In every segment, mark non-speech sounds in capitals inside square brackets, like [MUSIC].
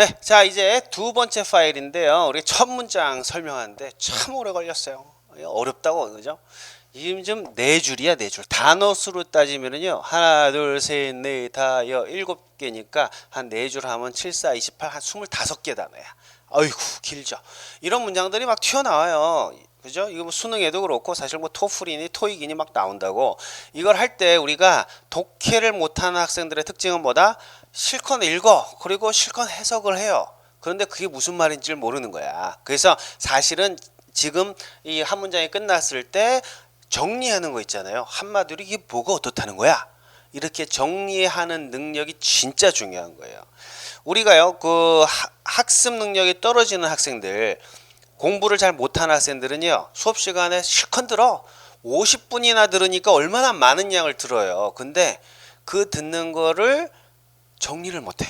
네, 자 이제 두 번째 파일인데요. 우리 첫 문장 설명하는데 참 오래 걸렸어요. 어렵다고 그죠? 지금 좀 네 줄이야 네 줄. 단어 수로 따지면은요 하나 둘셋넷 다 여 일곱 개니까 한 네 줄 하면 7, 4, 28, 한 25개 단어야. 아이고 길죠. 이런 문장들이 막 튀어나와요. 그죠? 이거 뭐 수능에도 그렇고 사실 뭐 토플이니 토익이니 막 나온다고 이걸 할 때 우리가 독해를 못하는 학생들의 특징은 뭐다? 실컷 읽어 그리고 실컷 해석을 해요. 그런데 그게 무슨 말인지를 모르는 거야. 그래서 사실은 지금 이 한 문장이 끝났을 때 정리하는 거 있잖아요. 한마디로 이게 뭐가 어떻다는 거야? 이렇게 정리하는 능력이 진짜 중요한 거예요. 우리가요, 그 하- 학습 능력이 떨어지는 학생들, 공부를 잘 못하는 학생들은요, 수업 시간에 실컷 들어. 50분이나 들으니까 얼마나 많은 양을 들어요. 근데 그 듣는 거를 정리를 못해.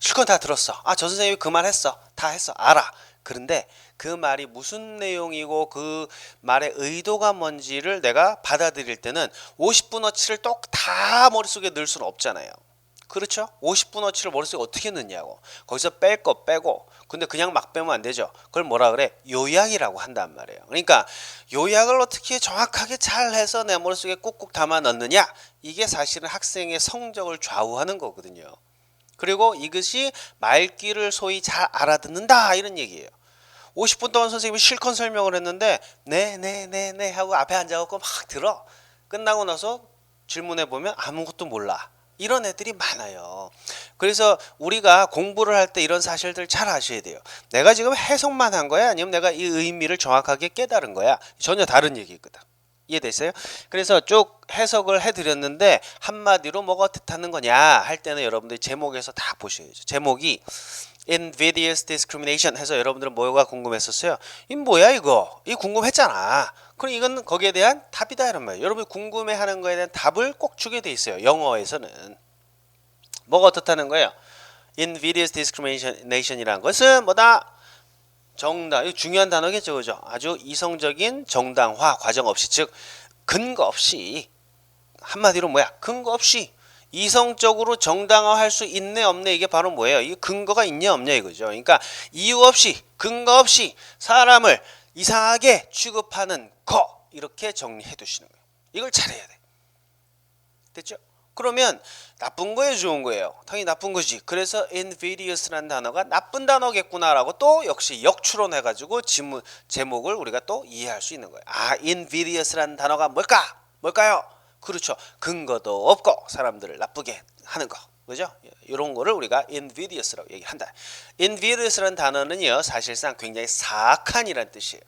실컷 다 들었어. 아, 저 선생님이 그 말 했어. 다 했어. 알아. 그런데 그 말이 무슨 내용이고 그 말의 의도가 뭔지를 내가 받아들일 때는 50분어치를 똑 다 머릿속에 넣을 수는 없잖아요. 그렇죠? 50분어치를 머릿속에 어떻게 넣냐고. 거기서 뺄 거 빼고. 근데 그냥 막 빼면 안 되죠. 그걸 뭐라 그래? 요약이라고 한단 말이에요. 그러니까 요약을 어떻게 정확하게 잘 해서 내 머릿속에 꾹꾹 담아 넣느냐? 이게 사실은 학생의 성적을 좌우하는 거거든요. 그리고 이것이 말귀를 소위 잘 알아듣는다 이런 얘기예요. 50분 동안 선생님이 실컷 설명을 했는데 네 네 네 네 하고 앞에 앉아갖고 막 들어 끝나고 나서 질문해 보면 아무것도 몰라 이런 애들이 많아요. 그래서 우리가 공부를 할 때 이런 사실들 잘 아셔야 돼요. 내가 지금 해석만 한 거야 아니면 내가 이 의미를 정확하게 깨달은 거야 전혀 다른 얘기거든. 이해됐어요? 그래서 쭉 해석을 해드렸는데 한마디로 뭐가 뜻하는 거냐 할 때는 여러분들이 제목에서 다 보셔야죠. 제목이 invidious discrimination 해서 여러분들은 뭐가 궁금했었어요? 이 뭐야 이거? 이 궁금했잖아. 그럼 이건 거기에 대한 답이다 이런 말이에요. 여러분이 궁금해하는 거에 대한 답을 꼭 주게 돼 있어요. 영어에서는 뭐가 어떻다는 거예요? invidious discrimination이라는 것은 뭐다? 정당, 이거 중요한 단어겠죠, 그죠? 아주 이성적인 정당화 과정 없이, 즉 근거 없이 한마디로 뭐야? 근거 없이 이성적으로 정당화할 수 있네 없네 이게 바로 뭐예요? 이게 근거가 있냐 없냐 이거죠. 그러니까 이유 없이 근거 없이 사람을 이상하게 취급하는 거 이렇게 정리해 두시는 거예요. 이걸 잘해야 돼. 됐죠? 그러면 나쁜 거예요, 좋은 거예요? 당연히 나쁜 거지. 그래서 invidious라는 단어가 나쁜 단어겠구나라고 또 역시 역추론해 가지고 지문 제목을 우리가 또 이해할 수 있는 거예요. 아, invidious라는 단어가 뭘까? 뭘까요? 그렇죠. 근거도 없고 사람들을 나쁘게 하는 거. 그죠? 이런 거를 우리가 invidious라고 얘기한다. invidious라는 단어는요, 사실상 굉장히 사악한이란 뜻이에요.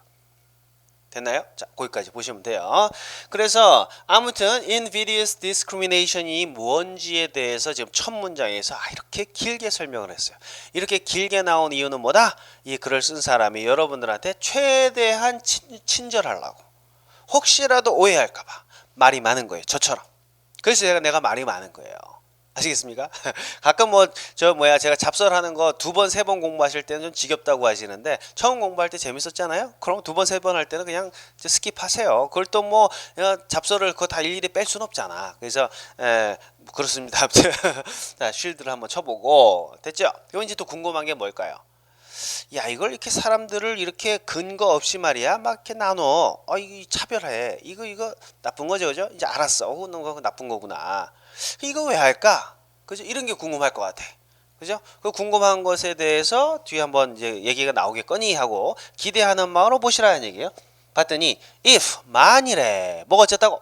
됐나요? 자, 거기까지 보시면 돼요. 그래서 아무튼 invidious discrimination이 뭔지에 대해서 지금 첫 문장에서 아, 이렇게 길게 설명을 했어요. 이렇게 길게 나온 이유는 뭐다? 이 글을 쓴 사람이 여러분들한테 최대한 친, 친절하려고. 혹시라도 오해할까 봐 말이 많은 거예요. 저처럼. 그래서 제가 내가 말이 많은 거예요. 아시겠습니까? [LAUGHS] 가끔 뭐 저 뭐야 제가 잡설하는 거 두 번 세 번 공부하실 때는 좀 지겹다고 하시는데 처음 공부할 때 재밌었잖아요. 그럼 두 번 세 번 할 때는 그냥 스킵하세요. 그걸 또 뭐 잡설을 그거 다 일일이 뺄 수는 없잖아. 그래서 에, 그렇습니다. [LAUGHS] 아무튼 자 쉴드를 한번 쳐보고 됐죠? 이건 이제 또 궁금한 게 뭘까요? 야 이걸 이렇게 사람들을 이렇게 근거 없이 말이야 막 이렇게 나눠 어 이거 차별해 이거 이거 나쁜 거죠 그죠 이제 알았어 어 그거 나쁜 거구나 이거 왜 할까? 그죠? 이런 게 궁금할 것 같아. 그죠? 그 궁금한 것에 대해서 뒤에 한번 이제 얘기가 나오겠거니 하고 기대하는 마음으로 보시라는 얘기예요. 봤더니 if 만일에 뭐가 어쨌다고?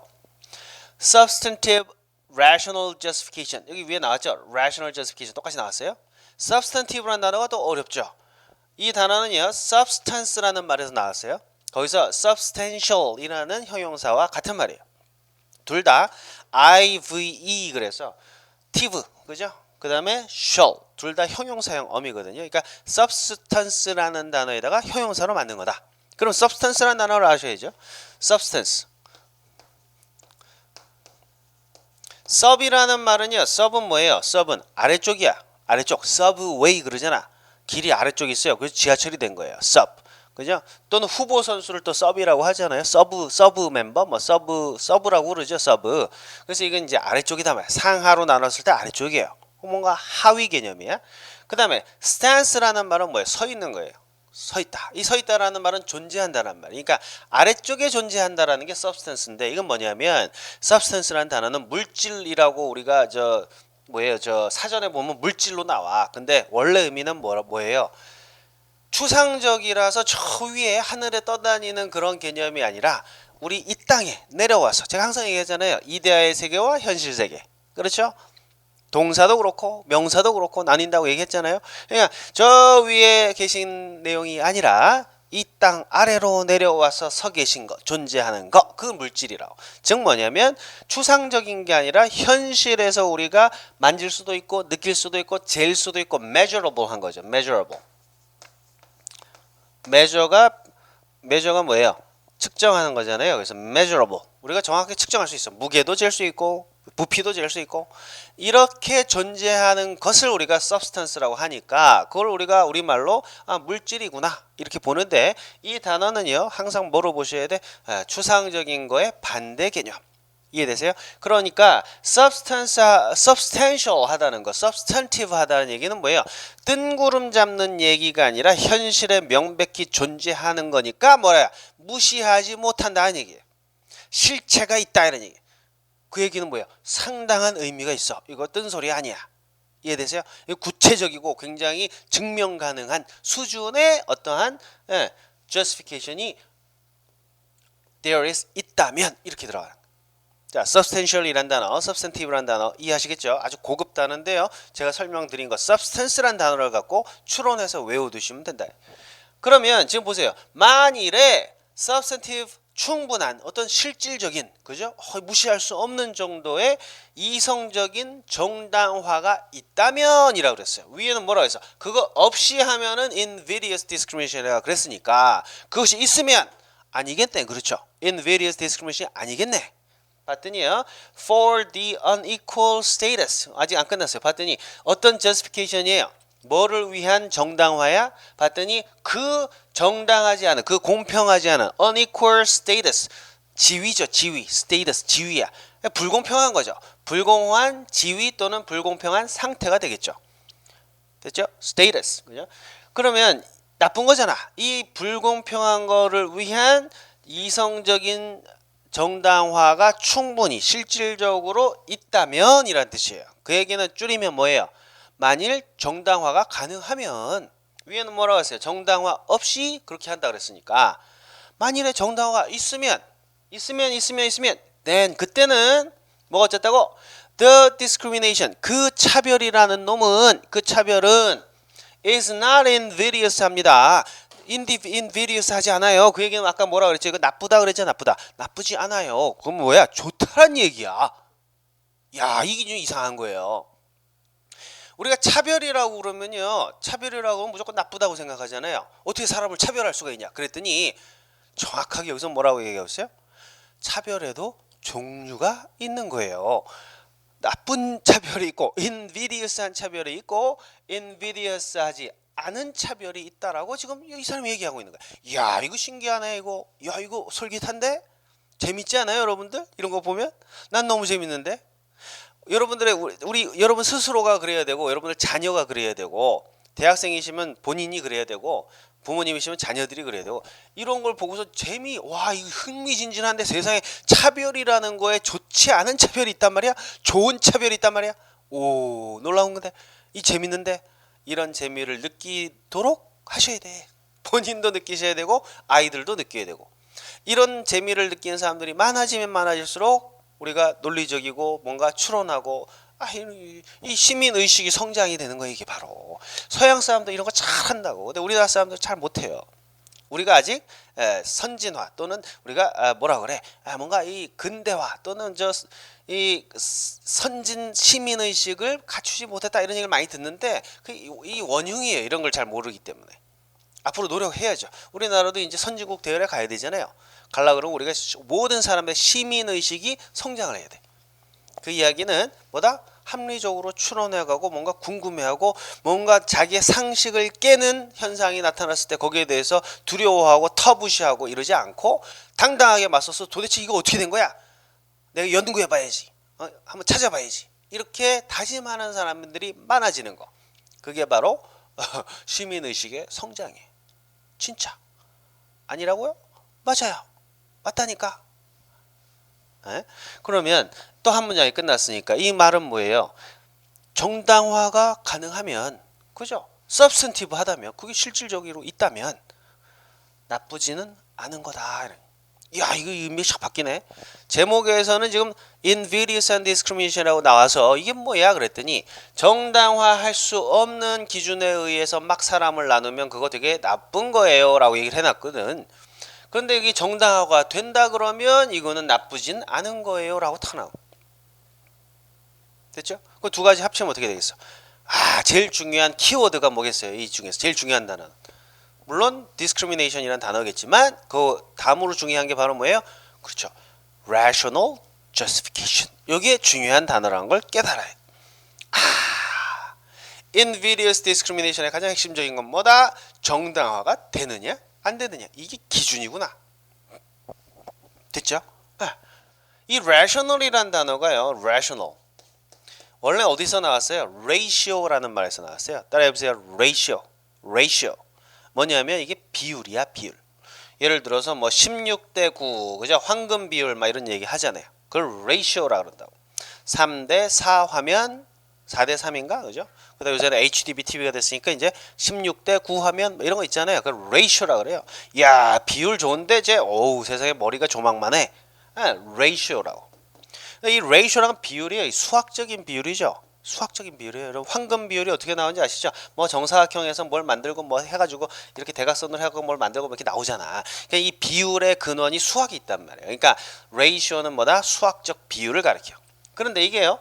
substantive rational justification. 여기 위에 나왔죠? rational justification. 똑같이 나왔어요? substantive라는 단어가 또 어렵죠. 이 단어는요 substance라는 말에서 나왔어요. 거기서 substantial이라는 형용사와 같은 말이에요. 둘 다 ive 그래서 tive 그죠? 그 다음에 shall 둘 다 형용사형 어미거든요. 그러니까 substance라는 단어에다가 형용사로 만든 거다. 그럼 substance라는 단어를 아셔야죠. substance sub이라는 말은요. sub은 뭐예요? sub은 아래쪽이야. 아래쪽 subway 그러잖아. 길이 아래쪽에 있어요. 그래서 지하철이 된 거예요. sub. 그죠? 또는 후보 선수를 또 서브라고 하잖아요. 서브 서브 멤버 뭐 서브 서브라고 그러죠. 서브. 그래서 이건 이제 아래쪽이다 말. 상하로 나눴을 때 아래쪽이에요. 뭔가 하위 개념이야. 그 다음에 stance라는 말은 뭐예요? 서 있는 거예요. 서 있다. 이 서 있다라는 말은 존재한다라는 말. 그러니까 아래쪽에 존재한다라는 게 substance인데 이건 뭐냐면 substance라는 단어는 물질이라고 우리가 저 뭐예요? 저 사전에 보면 물질로 나와. 근데 원래 의미는 뭐라 뭐예요? 추상적이라서 저 위에 하늘에 떠다니는 그런 개념이 아니라 우리 이 땅에 내려와서 제가 항상 얘기하잖아요. 이데아의 세계와 현실 세계. 그렇죠? 동사도 그렇고 명사도 그렇고 나뉜다고 얘기했잖아요. 그러니까 저 위에 계신 내용이 아니라 이 땅 아래로 내려와서 서 계신 것, 존재하는 것, 그 물질이라고. 즉 뭐냐면 추상적인 게 아니라 현실에서 우리가 만질 수도 있고 느낄 수도 있고 잴 수도 있고 measurable 한 거죠. measurable. Measure가 measure가 뭐예요? 측정하는 거잖아요. 그래서 measurable. 우리가 정확히 측정할 수 있어. 무게도 잴 수 있고 부피도 잴 수 있고 이렇게 존재하는 것을 우리가 substance라고 하니까 그걸 우리가 우리말로 아, 물질이구나 이렇게 보는데 이 단어는요 항상 뭐로 보셔야 돼 아, 추상적인 거의 반대 개념 이해되세요? 그러니까 substance, substantial 하다는 거, substantive 하다는 얘기는 뭐예요? 뜬구름 잡는 얘기가 아니라 현실에 명백히 존재하는 거니까 뭐야? 무시하지 못한다는 얘기예요. 실체가 있다 이런 얘기. 그 얘기는 뭐예요? 상당한 의미가 있어. 이거 뜬소리 아니야. 이해되세요? 구체적이고 굉장히 증명 가능한 수준의 어떠한 예, justification이 there is 있다면 이렇게 들어가는 거예요. 자, substantial이란 단어, substantive란 단어 이해하시겠죠? 아주 고급 단어인데요. 제가 설명드린 거 substance란 단어를 갖고 추론해서 외워두시면 된다. 그러면 지금 보세요. 만일에 substantive 충분한 어떤 실질적인 그죠? 어, 무시할 수 없는 정도의 이성적인 정당화가 있다면이라고 그랬어요. 위에는 뭐라고 했어? 그거 없이 하면은 invidious discrimination이라고 그랬으니까 그것이 있으면 아니겠네. 그렇죠? invidious discrimination 아니겠네. 봤더니요. For the unequal status. 아직 안 끝났어요. 봤더니 어떤 justification이에요. 뭐를 위한 정당화야? 봤더니 그 정당하지 않은 그 공평하지 않은 unequal status. 지위죠 지위. status 지위야. 불공평한 거죠. 불공한 지위 또는 불공평한 상태가 되겠죠. 됐죠? status. 그죠? 그러면 나쁜 거잖아. 이 불공평한 거를 위한 이성적인 정당화가 충분히 실질적으로 있다면 이란 뜻이에요 그 얘기는 줄이면 뭐예요 만일 정당화가 가능하면 위에는 뭐라고 했어요? 정당화 없이 그렇게 한다 그랬으니까 만일에 정당화가 있으면 있으면 있으면 있으면 then 그때는 뭐가 어쨌다고? The discrimination 그 차별이라는 놈은 그 차별은 is not invidious 합니다. 인디, invidious 하지 않아요. 그 얘기는 아까 뭐라 그랬죠? 이거 나쁘다 그랬죠? 나쁘다. 나쁘지 않아요. 그건 뭐야? 좋다란 얘기야. 야, 이게 좀 이상한 거예요. 우리가 차별이라고 그러면요. 차별이라고 하면 무조건 나쁘다고 생각하잖아요. 어떻게 사람을 차별할 수가 있냐? 그랬더니 정확하게 여기서 뭐라고 얘기했어요? 차별에도 종류가 있는 거예요. 나쁜 차별이 있고 invidious한 차별이 있고 invidious하지 않은 차별이 있다라고 지금 이 사람이 얘기하고 있는 거야. 야, 이거 신기하네 이거. 야, 이거 솔깃한데? 재밌지 않아요, 여러분들? 이런 거 보면? 난 너무 재밌는데. 여러분들의 우리, 우리 여러분 스스로가 그래야 되고 여러분들 자녀가 그래야 되고 대학생이시면 본인이 그래야 되고 부모님이시면 자녀들이 그래야 되고 이런 걸 보고서 재미 와 이거 흥미진진한데 세상에 차별이라는 거에 좋지 않은 차별이 있단 말이야 좋은 차별이 있단 말이야 오 놀라운 건데 이 재밌는데 이런 재미를 느끼도록 하셔야 돼. 본인도 느끼셔야 되고 아이들도 느껴야 되고. 이런 재미를 느끼는 사람들이 많아지면 많아질수록 우리가 논리적이고 뭔가 추론하고 아, 이, 이 시민 의식이 성장이 되는 거예요 이게 바로. 서양 사람도 이런 거 잘한다고. 근데 우리나라 사람들 잘 못해요. 우리가 아직 에, 선진화 또는 우리가 아, 뭐라 그래? 아, 뭔가 이 근대화 또는 저 이 선진 시민 의식을 갖추지 못했다 이런 얘기를 많이 듣는데 그이 원흉이에요. 이런 걸 잘 모르기 때문에. 앞으로 노력해야죠. 우리나라도 이제 선진국 대열에 가야 되잖아요. 갈라 그러면 우리가 모든 사람의 시민 의식이 성장을 해야 돼. 그 이야기는 뭐다? 합리적으로 추론해가고 뭔가 궁금해하고 뭔가 자기의 상식을 깨는 현상이 나타났을 때 거기에 대해서 두려워하고 터부시하고 이러지 않고 당당하게 맞서서 도대체 이거 어떻게 된 거야? 내가 연구해봐야지. 어? 한번 찾아봐야지. 이렇게 다짐하는 사람들이 많아지는 거. 그게 바로 [LAUGHS] 시민 의식의 성장이에요. 진짜 아니라고요? 맞아요. 맞다니까. 에? 그러면 또 한 문장이 끝났으니까 이 말은 뭐예요? 정당화가 가능하면 그죠? substantive 하다면 그게 실질적으로 있다면 나쁘지는 않은 거다. 야 이거 의미가 샥 바뀌네. 제목에서는 지금 invidious and discrimination이라고 나와서 이게 뭐야 그랬더니 정당화할 수 없는 기준에 의해서 막 사람을 나누면 그거 되게 나쁜 거예요 라고 얘기를 해놨거든. 그런데 이게 정당화가 된다 그러면 이거는 나쁘진 않은 거예요 라고 타 나오. 됐죠? 그 두 가지 합치면 어떻게 되겠어? 아 제일 중요한 키워드가 뭐겠어요? 이 중에서 제일 중요한 단어. 물론 discrimination이라는 단어겠지만 그 다음으로 중요한 게 바로 뭐예요? 그렇죠. rational justification. 이게 중요한 단어라는 걸 깨달아야 돼. 아, invidious discrimination의 가장 핵심적인 건 뭐다? 정당화가 되느냐 안 되느냐 이게 기준이구나. 됐죠? 아, 이 rational이란 단어가요. rational. 원래 어디서 나왔어요? ratio라는 말에서 나왔어요. 따라해 보세요. ratio. ratio. 뭐냐면 이게 비율이야, 비율. 예를 들어서 뭐 16대 9, 그죠? 황금 비율 막 이런 얘기 하잖아요. 그걸 ratio라 그런다고. 3대 4 화면 4대 3인가? 그죠? 그다음에 요새는 HDB TV가 됐으니까 이제 16대 9 화면 뭐 이런 거 있잖아요. 그걸 ratio라 그래요. 야, 비율 좋은데 제 어우, 세상에 머리가 조망만 해. 아, ratio라고. 이 ratio라는 비율이 수학적인 비율이죠. 수학적인 비율이에요. 여러분 황금 비율이 어떻게 나오는지 아시죠? 뭐 정사각형에서 뭘 만들고 뭐 해가지고 이렇게 대각선으로 해갖고 뭘 만들고 뭐 이렇게 나오잖아. 그러니까 이 비율의 근원이 수학이 있단 말이에요. 그러니까 ratio는 뭐다? 수학적 비율을 가리켜. 그런데 이게요.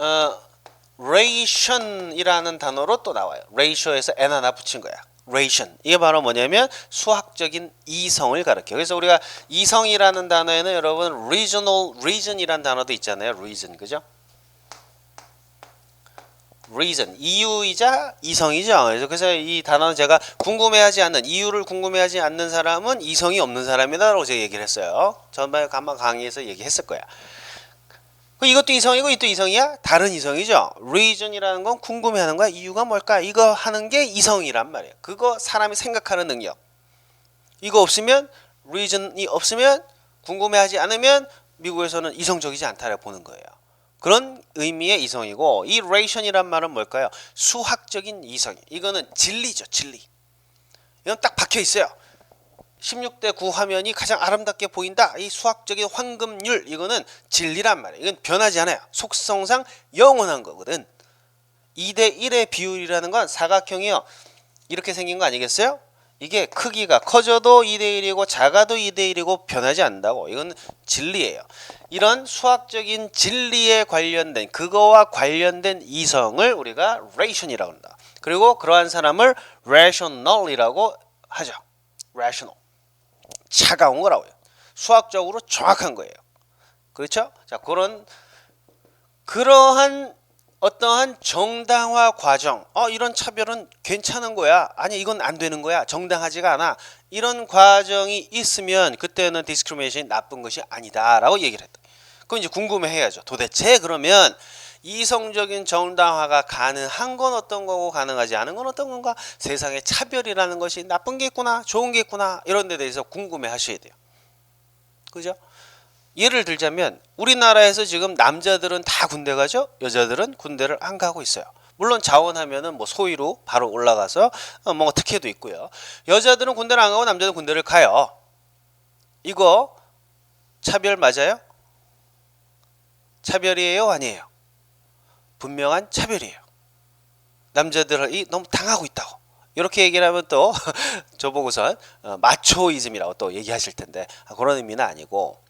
어, ration이라는 단어로 또 나와요. ratio에서 n 하나 붙인 거야. ration 이게 바로 뭐냐면 수학적인 이성을 가르쳐. 그래서 우리가 이성이라는 단어에는 여러분 regional region이라는 단어도 있잖아요. reason 그죠? reason 이유이자 이성이죠. 그래서 그래서 이 단어는 제가 궁금해하지 않는 이유를 궁금해하지 않는 사람은 이성이 없는 사람이다라고 제가 얘기를 했어요. 전반에 가마 강의에서 얘기했을 거야. 그 이것도 이성이고 이것도 이성이야? 다른 이성이죠. reason이라는 건 궁금해하는 거야. 이유가 뭘까? 이거 하는 게 이성이란 말이야. 그거 사람이 생각하는 능력. 이거 없으면 reason이 없으면 궁금해하지 않으면 미국에서는 이성적이지 않다라고 보는 거예요. 그런 의미의 이성이고 이 ration이란 말은 뭘까요? 수학적인 이성. 이거는 진리죠, 진리. 이건 딱 박혀 있어요. 16대 9 화면이 가장 아름답게 보인다. 이 수학적인 황금률 이거는 진리란 말이에요. 이건 변하지 않아요. 속성상 영원한 거거든. 2대 1의 비율이라는 건 사각형이요. 이렇게 생긴 거 아니겠어요? 이게 크기가 커져도 2대 1이고 작아도 2대 1이고 변하지 않는다고. 이건 진리예요. 이런 수학적인 진리에 관련된 그거와 관련된 이성을 우리가 ration이라고 한다. 그리고 그러한 사람을 rational이라고 하죠. rational. 차가운 거라고요. 수학적으로 정확한 거예요. 그렇죠? 자, 그런 그러한 어떠한 정당화 과정, 어 이런 차별은 괜찮은 거야. 아니 이건 안 되는 거야. 정당하지가 않아. 이런 과정이 있으면 그때는 디스크리미네이션이 나쁜 것이 아니다라고 얘기를 했다. 그럼 이제 궁금해 해야죠. 도대체 그러면 이성적인 정당화가 가능한 건 어떤 거고 가능하지 않은 건 어떤 건가? 세상에 차별이라는 것이 나쁜 게 있구나, 좋은 게 있구나 이런 데 대해서 궁금해 하셔야 돼요. 그죠? 예를 들자면 우리나라에서 지금 남자들은 다 군대 가죠? 여자들은 군대를 안 가고 있어요. 물론 자원하면은 뭐 소위로 바로 올라가서 어, 뭐 특혜도 있고요. 여자들은 군대를 안 가고 남자들은 군대를 가요. 이거 차별 맞아요? 차별이에요, 아니에요? 분명한 차별이에요. 남자들이 너무 당하고 있다고. 이렇게 얘기를 하면 또 [LAUGHS] 저보고선 어, 마초이즘이라고 또 얘기하실 텐데 아, 그런 의미는 아니고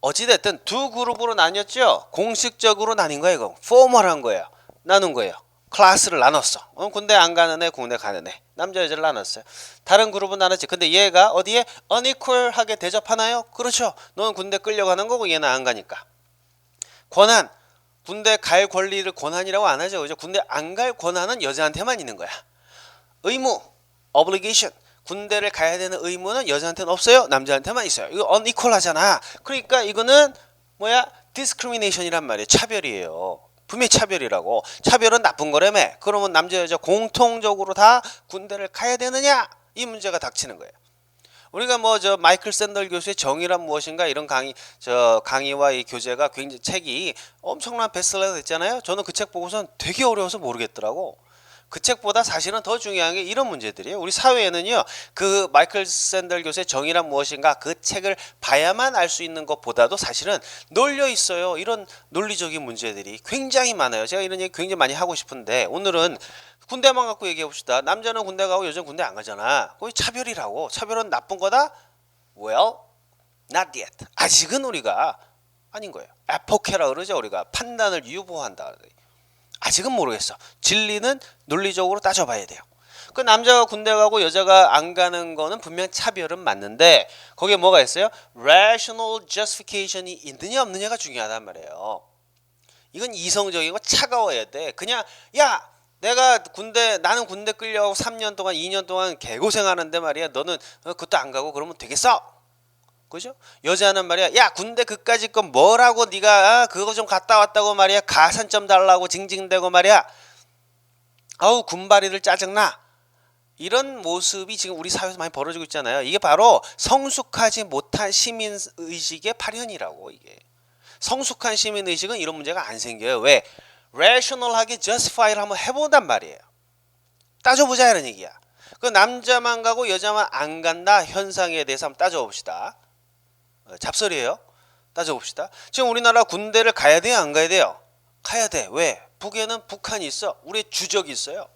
어찌됐든 두 그룹으로 나뉘었죠. 공식적으로 나뉜 거예요. 이거 포멀한 거예요. 나눈 거예요. 클래스를 나눴어. 어, 군대 안 가는 애, 군대 가는 애. 남자 여자를 나눴어요. 다른 그룹은 나눴지. 근데 얘가 어디에 어니퀄하게 대접하나요? 그렇죠. 너는 군대 끌려가는 거고 얘는 안 가니까. 권한 군대 갈 권리를 권한이라고 안 하죠. 그죠? 군대 안 갈 권한은 여자한테만 있는 거야. 의무, obligation. 군대를 가야 되는 의무는 여자한테는 없어요. 남자한테만 있어요. 이거 unequal 하잖아. 그러니까 이거는 뭐야? discrimination이란 말이에요. 차별이에요. 분명히 차별이라고. 차별은 나쁜 거라며. 그러면 남자 여자 공통적으로 다 군대를 가야 되느냐? 이 문제가 닥치는 거예요. 우리가 뭐 저 마이클 샌들 교수의 정의란 무엇인가 이런 강의 저 강의와 이 교재가 굉장히 책이 엄청난 베스트셀러가 됐잖아요. 저는 그 책 보고선 되게 어려워서 모르겠더라고. 그 책보다 사실은 더 중요한 게 이런 문제들이에요. 우리 사회에는요, 그 마이클 샌들 교수의 정의란 무엇인가 그 책을 봐야만 알 수 있는 것보다도 사실은 널려 있어요. 이런 논리적인 문제들이 굉장히 많아요. 제가 이런 얘기 굉장히 많이 하고 싶은데 오늘은 군대만 갖고 얘기해 봅시다. 남자는 군대 가고 여자는 군대 안 가잖아. 거기 차별이라고. 차별은 나쁜 거다? Well, not yet. 아직은 우리가 아닌 거예요. 에포케라 그러죠. 우리가 판단을 유보한다. 아직은 모르겠어. 진리는 논리적으로 따져봐야 돼요. 그 남자가 군대 가고 여자가 안 가는 거는 분명 차별은 맞는데 거기에 뭐가 있어요? rational justification이 있느냐 없느냐가 중요하단 말이에요. 이건 이성적이고 차가워야 돼. 그냥 야 내가 군대 나는 군대 끌려고 3년 동안 2년 동안 개고생하는데 말이야. 너는 어, 그것도 안 가고 그러면 되겠어? 그죠? 여자는 말이야. 야 군대 그까짓 건 뭐라고 네가 아, 그거 좀 갔다 왔다고 말이야. 가산점 달라고 징징대고 말이야. 아우 군바리들 짜증나. 이런 모습이 지금 우리 사회에서 많이 벌어지고 있잖아요. 이게 바로 성숙하지 못한 시민 의식의 발현이라고 이게. 성숙한 시민 의식은 이런 문제가 안 생겨요. 왜? Rational하게 justify를 한번 해본단 말이에요. 따져보자 이런 얘기야. 그 남자만 가고 여자만 안 간다 현상에 대해서 한번 따져봅시다. 어, 잡설이에요. 따져봅시다. 지금 우리나라 군대를 가야 돼요, 안 가야 돼요? 가야 돼. 왜? 북에는 북한이 있어. 우리 주적이 있어요.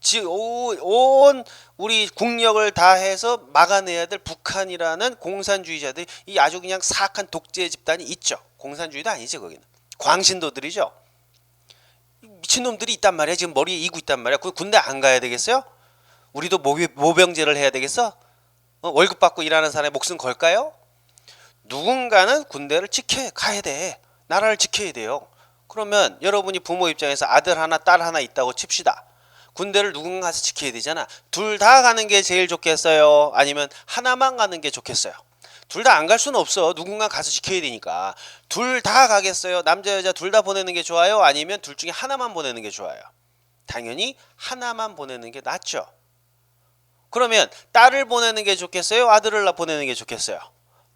지금 온 우리 국력을 다해서 막아내야 될 북한이라는 공산주의자들이 이 아주 그냥 사악한 독재 집단이 있죠. 공산주의도 아니지 거기는. 광신도들이죠. 미친놈들이 있단 말이야. 지금 머리에 이고 있단 말이야. 그 군대 안 가야 되겠어요? 우리도 모병제를 해야 되겠어? 어, 월급 받고 일하는 사람의 목숨 걸까요? 누군가는 군대를 지켜 가야 돼. 나라를 지켜야 돼요. 그러면 여러분이 부모 입장에서 아들 하나, 딸 하나 있다고 칩시다. 군대를 누군가 가서 지켜야 되잖아. 둘 다 가는 게 제일 좋겠어요? 아니면 하나만 가는 게 좋겠어요? 둘 다 안 갈 수는 없어. 누군가 가서 지켜야 되니까. 둘 다 가겠어요? 남자, 여자 둘 다 보내는 게 좋아요? 아니면 둘 중에 하나만 보내는 게 좋아요? 당연히 하나만 보내는 게 낫죠. 그러면 딸을 보내는 게 좋겠어요? 아들을 보내는 게 좋겠어요?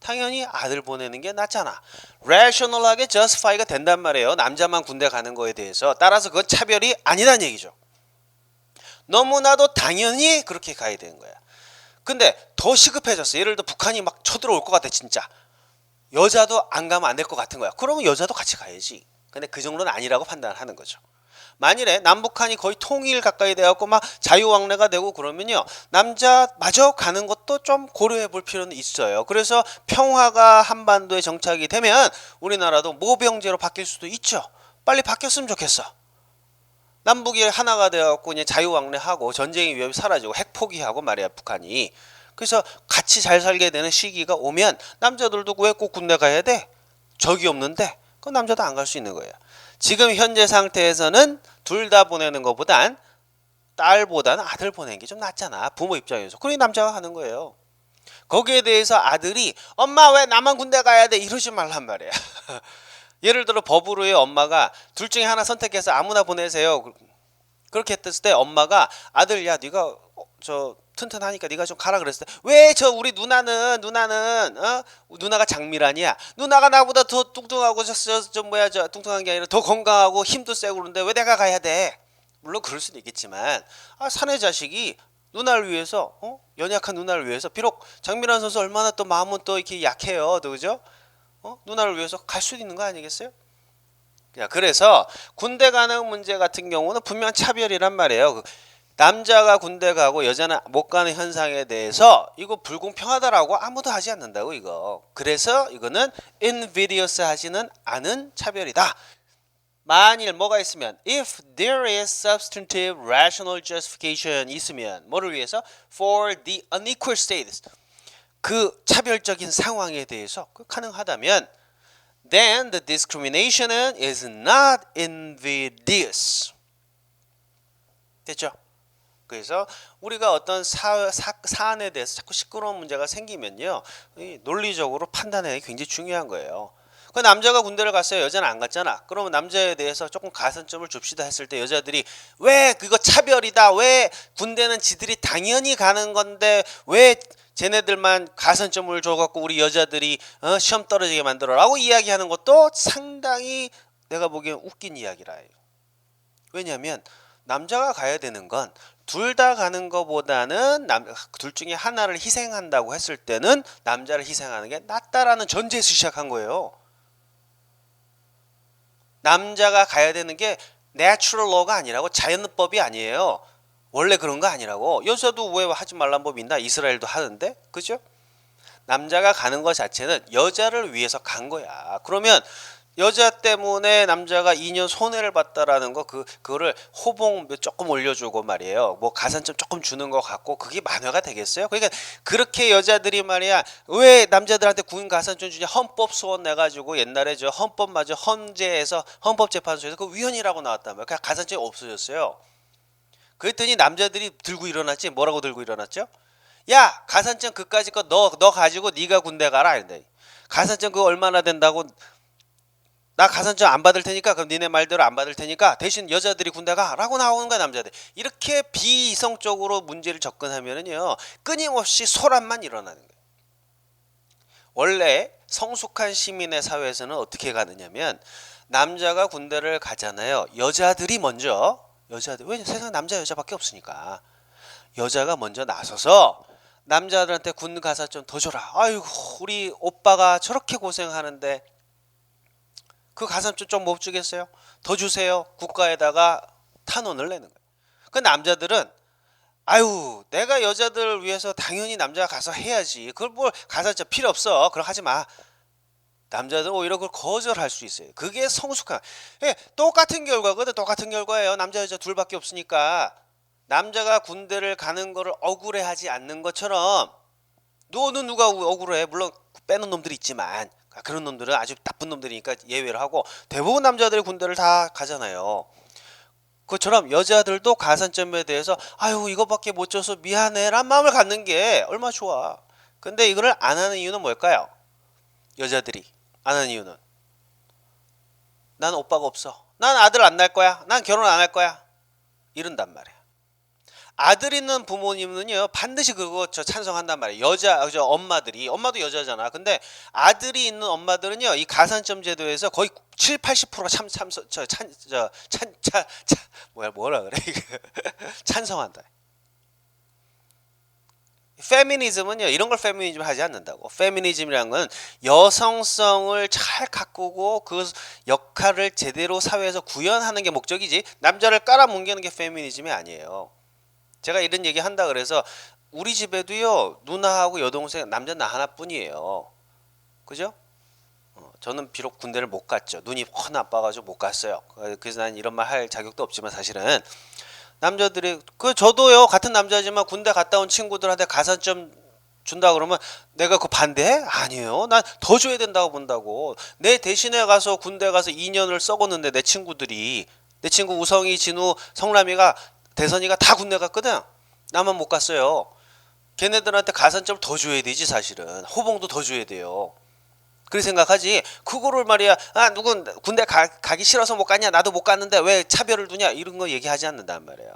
당연히 아들 보내는 게 낫잖아. rational하게 justify가 된단 말이에요. 남자만 군대 가는 거에 대해서. 따라서 그건 차별이 아니란 얘기죠. 너무나도 당연히 그렇게 가야 되는 거야. 근데 더 시급해졌어. 예를 들어 북한이 막 쳐들어올 것 같아 진짜. 여자도 안 가면 안 될 것 같은 거야. 그러면 여자도 같이 가야지. 근데 그 정도는 아니라고 판단하는 거죠. 만일에 남북한이 거의 통일 가까이 되었고 막 자유왕래가 되고 그러면요 남자 마저 가는 것도 좀 고려해 볼 필요는 있어요. 그래서 평화가 한반도에 정착이 되면 우리나라도 모병제로 바뀔 수도 있죠. 빨리 바뀌었으면 좋겠어. 남북이 하나가 되어갖고 그냥 자유왕래하고 전쟁의 위협이 사라지고 핵 포기하고 말이야 북한이. 그래서 같이 잘 살게 되는 시기가 오면 남자들도 왜 꼭 군대 가야 돼? 적이 없는데 그 남자도 안 갈 수 있는 거예요. 지금 현재 상태에서는 둘 다 보내는 것보단 딸보다는 아들 보내는 게 좀 낫잖아. 부모 입장에서. 그러니 남자가 하는 거예요. 거기에 대해서 아들이 엄마 왜 나만 군대 가야 돼 이러지 말란 말이야. [LAUGHS] 예를 들어 법으로의 엄마가 둘 중에 하나 선택해서 아무나 보내세요. 그렇게 했을 때 엄마가 아들 야 네가 어, 저 튼튼하니까 네가 좀 가라 그랬을 때 왜 저 우리 누나는 누나는 어? 누나가 장미란이야. 누나가 나보다 더 뚱뚱하고 저저 뭐야 저 뚱뚱한 게 아니라 더 건강하고 힘도 세고 그런데 왜 내가 가야 돼? 물론 그럴 수도 있겠지만 아 사내 자식이 누나를 위해서 어? 연약한 누나를 위해서 비록 장미란 선수 얼마나 또 마음은 또 이렇게 약해요. 또 그죠 어 누나를 위해서 갈 수도 있는 거 아니겠어요? 야, 그래서 군대 가는 문제 같은 경우는 분명 차별이란 말이에요. 그 남자가 군대 가고 여자는 못 가는 현상에 대해서 이거 불공평하다라고 아무도 하지 않는다고 이거. 그래서 이거는 invidious 하지는 않은 차별이다. 만일 뭐가 있으면 if there is substantive rational justification 있으면 뭐를 위해서 for the unequal status 그 차별적인 상황에 대해서 그 가능하다면 then the discrimination is not invidious. 됐죠? 그래서 우리가 어떤 사, 사, 사안에 대해서 자꾸 시끄러운 문제가 생기면요 이 논리적으로 판단하기 굉장히 중요한 거예요. 그 남자가 군대를 갔어요. 여자는 안 갔잖아. 그러면 남자에 대해서 조금 가산점을 줍시다 했을 때 여자들이 왜 그거 차별이다. 왜 군대는 지들이 당연히 가는 건데 왜 쟤네들만 가산점을 줘갖고 우리 여자들이 어, 시험 떨어지게 만들어라고 이야기하는 것도 상당히 내가 보기엔 웃긴 이야기라 해요. 왜냐하면 남자가 가야 되는 건 둘 다 가는 것보다는 남, 둘 중에 하나를 희생한다고 했을 때는 남자를 희생하는 게 낫다라는 전제에서 시작한 거예요. 남자가 가야 되는 게 내추럴 러가 아니라고 자연법이 아니에요. 원래 그런 거 아니라고. 여자도 왜 하지 말란 법이 있나? 이스라엘도 하는데. 그죠? 남자가 가는 것 자체는 여자를 위해서 간 거야. 그러면 여자 때문에 남자가 2년 손해를 봤다라는 거 그 그거를 호봉 몇 조금 올려주고 말이에요. 뭐 가산점 조금 주는 것 같고 그게 만회가 되겠어요? 그러니까 그렇게 여자들이 말이야 왜 남자들한테 군인 가산점 주냐 헌법 소원 내 가지고 옛날에 저 헌법마저 헌재에서 헌법재판소에서 그 위헌이라고 나왔단 말이야. 그냥 가산점이 없어졌어요. 그랬더니 남자들이 들고 일어났지? 뭐라고 들고 일어났죠? 야 가산점 그까지 거 너너 가지고 네가 군대 가라. 이런데 가산점 그거 얼마나 된다고? 나 가산점 안 받을 테니까 그럼 니네 말대로 안 받을 테니까 대신 여자들이 군대 가라고 나오는 거야 남자들. 이렇게 비이성적으로 문제를 접근하면은요 끊임없이 소란만 일어나는 거예요. 원래 성숙한 시민의 사회에서는 어떻게 가느냐면 남자가 군대를 가잖아요. 여자들이 먼저 여자들 왜 세상 남자 여자밖에 없으니까 여자가 먼저 나서서 남자들한테 군 가사 좀 더 줘라 아이고 우리 오빠가 저렇게 고생하는데 그 가산점 좀못 주겠어요? 더 주세요. 국가에다가 탄원을 내는 거예요. 그 남자들은 아유 내가 여자들 위해서 당연히 남자가 가서 해야지. 그걸 뭘 가산점 필요 없어. 그럼 하지 마. 남자들 오히려 그걸 거절할 수 있어요. 그게 성숙한. 예, 똑같은 결과거든. 똑같은 결과예요. 남자 여자 둘밖에 없으니까 남자가 군대를 가는 거를 억울해하지 않는 것처럼 너는 누가 억울해? 물론 빼는 놈들이 있지만 그런 놈들은 아주 나쁜 놈들이니까 예외를 하고 대부분 남자들이 군대를 다 가잖아요. 그처럼 여자들도 가산점에 대해서 아유 이거밖에 못 줘서 미안해란 마음을 갖는 게 얼마 나 좋아. 근데 이거를 안 하는 이유는 뭘까요? 여자들이 안 하는 이유는 난 오빠가 없어. 난 아들 안 낳을 거야. 난 결혼 안 할 거야. 이런단 말이야. 아들 있는 부모님은요 반드시 그거 저 찬성한단 말이에요. 여자 저 엄마들이 엄마도 여자잖아. 근데 아들이 있는 엄마들은요 이 가산점 제도에서 거의 7, 80%가 참 참서 저찬저찬차 뭐야 뭐라 그래 [LAUGHS] 찬성한다. 페미니즘은요 이런 걸 페미니즘 하지 않는다고. 페미니즘이라는 건 여성성을 잘 가꾸고 그 역할을 제대로 사회에서 구현하는 게 목적이지 남자를 깔아뭉개는 게 페미니즘이 아니에요. 제가 이런 얘기 한다 그래서 우리 집에도요 누나하고 여동생 남자 나 하나뿐이에요. 그죠? 어, 저는 비록 군대를 못 갔죠. 눈이 훤 나빠가지고 못 갔어요. 그래서 난 이런 말 할 자격도 없지만 사실은 남자들이 그 저도요 같은 남자지만 군대 갔다 온 친구들한테 가산점 준다 그러면 내가 그 반대해? 아니에요. 난 더 줘야 된다고 본다고. 내 대신에 가서 군대 가서 2년을 썩었는데 내 친구들이 내 친구 우성이, 진우, 성남이가 대선이가 다 군대 갔거든. 나만 못 갔어요. 걔네들한테 가산점 더 줘야 되지 사실은. 호봉도 더 줘야 돼요. 그렇게 생각하지. 그거를 말이야. 아 누군 군대 가, 가기 싫어서 못 갔냐? 나도 못 갔는데 왜 차별을 두냐? 이런 거 얘기하지 않는단 말이에요.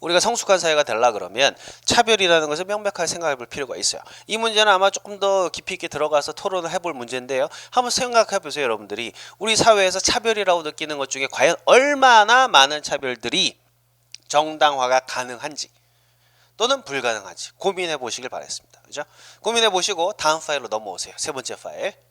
우리가 성숙한 사회가 되려 그러면 차별이라는 것을 명백하게 생각해 볼 필요가 있어요. 이 문제는 아마 조금 더 깊이 있게 들어가서 토론을 해볼 문제인데요. 한번 생각해 보세요, 여러분들이. 우리 사회에서 차별이라고 느끼는 것 중에 과연 얼마나 많은 차별들이 정당화가 가능한지 또는 불가능한지 고민해 보시길 바랬습니다. 그죠? 고민해 보시고 다음 파일로 넘어오세요. 세 번째 파일.